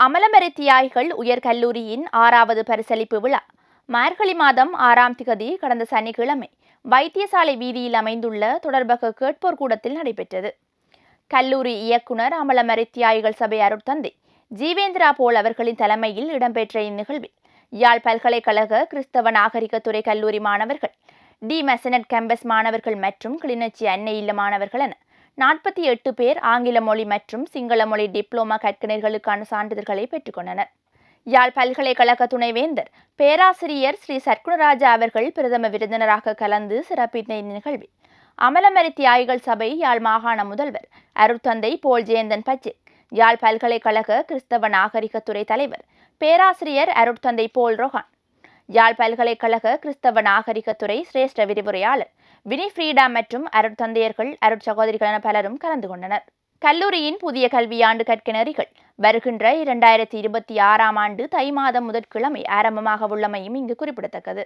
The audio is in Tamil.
அமலமரை தியாகிகள் உயர்கல்லூரியின் ஆறாவது பரிசளிப்பு விழா. மார்கழி மாதம் ஆறாம் திகதி கடந்த சனிக்கிழமை வைத்தியசாலை வீதியில் அமைந்துள்ள தொடர்பக கேட்போர் கூடத்தில் நடைபெற்றது. கல்லூரி இயக்குனர் அமலமரை தியாய்கள் சபை அருட்தந்தை ஜீவேந்திரா போல் அவர்களின் தலைமையில் இடம்பெற்ற இந்நிகழ்வில் யாழ் பல்கலைக்கழக கிறிஸ்தவ நாகரிகத்துறை கல்லூரி மாணவர்கள் டி மெசனட் கேம்பஸ் மாணவர்கள் மற்றும் கிளிநொச்சி அன்னை இல்ல மாணவர்கள் என நாற்பத்தி எட்டு பேர் ஆங்கில மொழி மற்றும் சிங்கள மொழி டிப்ளோமா கற்கனர்களுக்கான சான்றிதழ்களை பெற்றுக்கொண்டனர். யாழ் பல்கலைக்கழக துணைவேந்தர் பேராசிரியர் ஸ்ரீ சர்க்குணராஜா அவர்கள் பிரதம விருந்தினராக கலந்து சிறப்பித்த இந்நிகழ்வில் அமலமரி தியாகிகள் சபை யாழ் மாகாண முதல்வர் அருட்தந்தை போல் ஜெயந்தன் பச்சிக் யாழ் பல்கலைக்கழக கிறிஸ்தவ நாகரிகத்துறை தலைவர் பேராசிரியர் அருட்தந்தை போல் ரொஹான் யாழ் பல்கலைக்கழக கிறிஸ்தவ நாகரிகத்துறை சிரேஷ்ட விரிவுரையாளர் வினிஃப்ரீடா மற்றும் அருட்தந்தையர்கள் அருட்சகோதரிகள் என பலரும் கலந்து கொண்டனர். கல்லூரியின் புதிய கல்வியாண்டு கற்கனரிகள் வருகின்ற இரண்டாயிரத்தி இருபத்தி ஆறாம் ஆண்டு தை மாதம் முதற்கிழமை ஆரம்பமாக உள்ளமையும் இங்கு குறிப்பிடத்தக்கது.